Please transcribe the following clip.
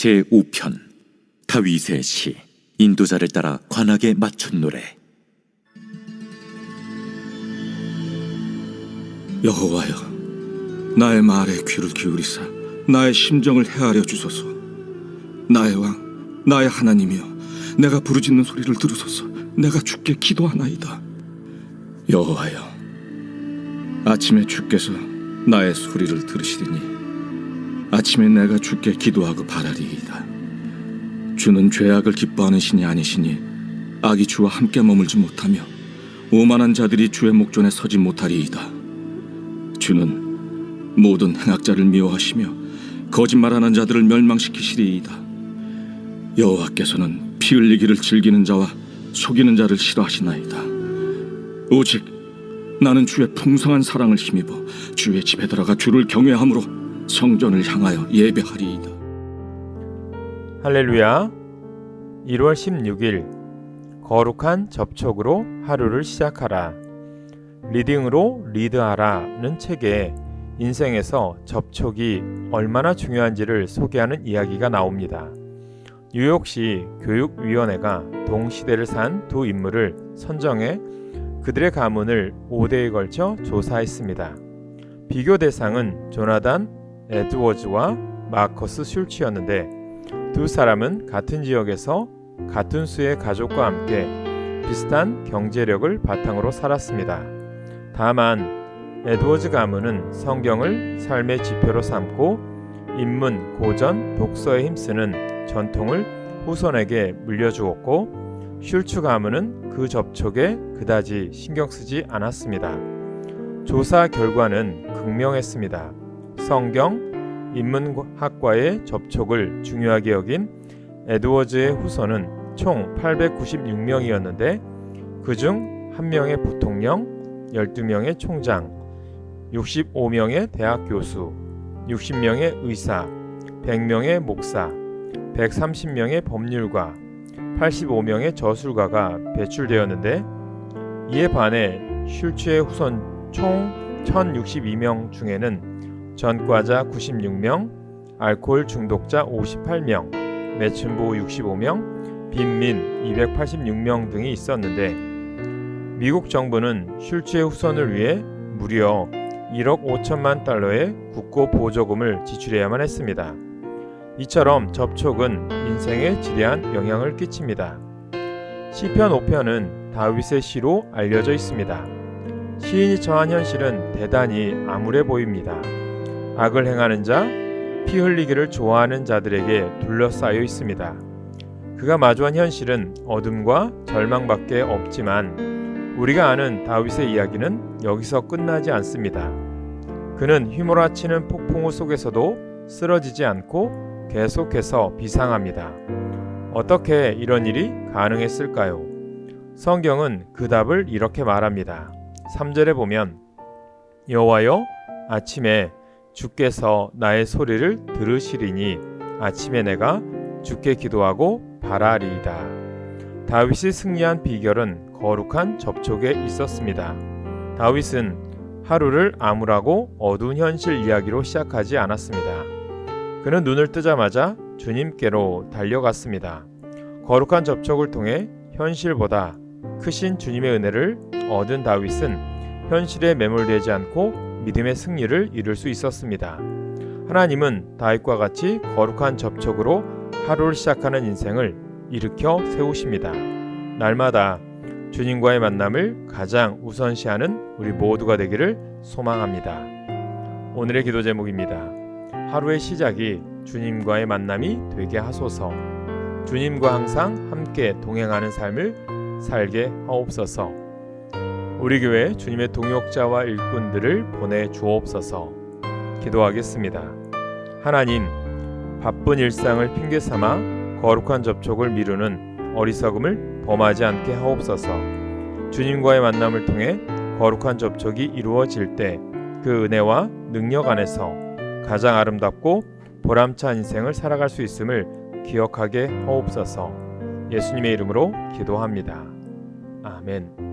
제5편 다윗의 시 인도자를 따라 관악에 맞춘 노래. 여호와여 나의 말에 귀를 기울이사 나의 심정을 헤아려 주소서. 나의 왕 나의 하나님이여 내가 부르짖는 소리를 들으소서. 내가 주께 기도하나이다. 여호와여 아침에 주께서 나의 소리를 들으시리니 아침에 내가 주께 기도하고 바라리이다 주는 죄악을 기뻐하는 신이 아니시니 악이 주와 함께 머물지 못하며 오만한 자들이 주의 목전에 서지 못하리이다 주는 모든 행악자를 미워하시며 거짓말하는 자들을 멸망시키시리이다. 여호와께서는 피 흘리기를 즐기는 자와 속이는 자를 싫어하시나이다. 오직 나는 주의 풍성한 사랑을 힘입어 주의 집에 들어가 주를 경외함으로 성전을 향하여 예배하리이다. 할렐루야. 1월 16일 거룩한 접촉으로 하루를 시작하라. 리딩으로 리드하라는 책에 인생에서 접촉이 얼마나 중요한지를 소개하는 이야기가 나옵니다. 뉴욕시 교육위원회가 동시대를 산 두 인물을 선정해 그들의 가문을 5대에 걸쳐 조사했습니다. 비교 대상은 조나단 에드워즈와 마커스 슐츠였는데 두 사람은 같은 지역에서 같은 수의 가족과 함께 비슷한 경제력을 바탕으로 살았습니다. 다만 에드워즈 가문은 성경을 삶의 지표로 삼고 인문, 고전, 독서에 힘쓰는 전통을 후손에게 물려주었고 슐츠 가문은 그 접촉에 그다지 신경 쓰지 않았습니다. 조사 결과는 극명했습니다. 성경, 인문학과의 접촉을 중요하게 여긴 에드워즈의 후손은 총 896명이었는데 그중 1명의 부통령, 12명의 총장, 65명의 대학 교수, 60명의 의사, 100명의 목사, 130명의 법률가, 85명의 저술가가 배출되었는데 이에 반해 슐츠의 후손 총 1062명 중에는 전과자 96명, 알코올 중독자 58명, 매춘부 65명, 빈민 286명 등이 있었는데 미국 정부는 슐츠의 후손을 위해 무려 1억 5천만 달러의 국고 보조금을 지출해야만 했습니다. 이처럼 접촉은 인생에 지대한 영향을 끼칩니다. 시편 5편은 다윗의 시로 알려져 있습니다. 시인이 처한 현실은 대단히 암울해 보입니다. 악을 행하는 자, 피 흘리기를 좋아하는 자들에게 둘러싸여 있습니다. 그가 마주한 현실은 어둠과 절망밖에 없지만 우리가 아는 다윗의 이야기는 여기서 끝나지 않습니다. 그는 휘몰아치는 폭풍우 속에서도 쓰러지지 않고 계속해서 비상합니다. 어떻게 이런 일이 가능했을까요? 성경은 그 답을 이렇게 말합니다. 3절에 보면 여호와여 아침에 주께서 나의 소리를 들으시리니 아침에 내가 주께 기도하고 바라리이다. 다윗이 승리한 비결은 거룩한 접촉에 있었습니다. 다윗은 하루를 암울하고 어두운 현실 이야기로 시작하지 않았습니다. 그는 눈을 뜨자마자 주님께로 달려갔습니다. 거룩한 접촉을 통해 현실보다 크신 주님의 은혜를 얻은 다윗은 현실에 매몰되지 않고 믿음의 승리를 이룰 수 있었습니다. 하나님은 다윗과 같이 거룩한 접촉으로 하루를 시작하는 인생을 일으켜 세우십니다. 날마다 주님과의 만남을 가장 우선시하는 우리 모두가 되기를 소망합니다. 오늘의 기도 제목입니다. 하루의 시작이 주님과의 만남이 되게 하소서. 주님과 항상 함께 동행하는 삶을 살게 하옵소서. 우리 교회 주님의 동역자와 일꾼들을 보내 주옵소서. 기도하겠습니다. 하나님, 바쁜 일상을 핑계 삼아 거룩한 접촉을 미루는 어리석음을 범하지 않게 하옵소서. 주님과의 만남을 통해 거룩한 접촉이 이루어질 때 그 은혜와 능력 안에서 가장 아름답고 보람찬 인생을 살아갈 수 있음을 기억하게 하옵소서. 예수님의 이름으로 기도합니다. 아멘.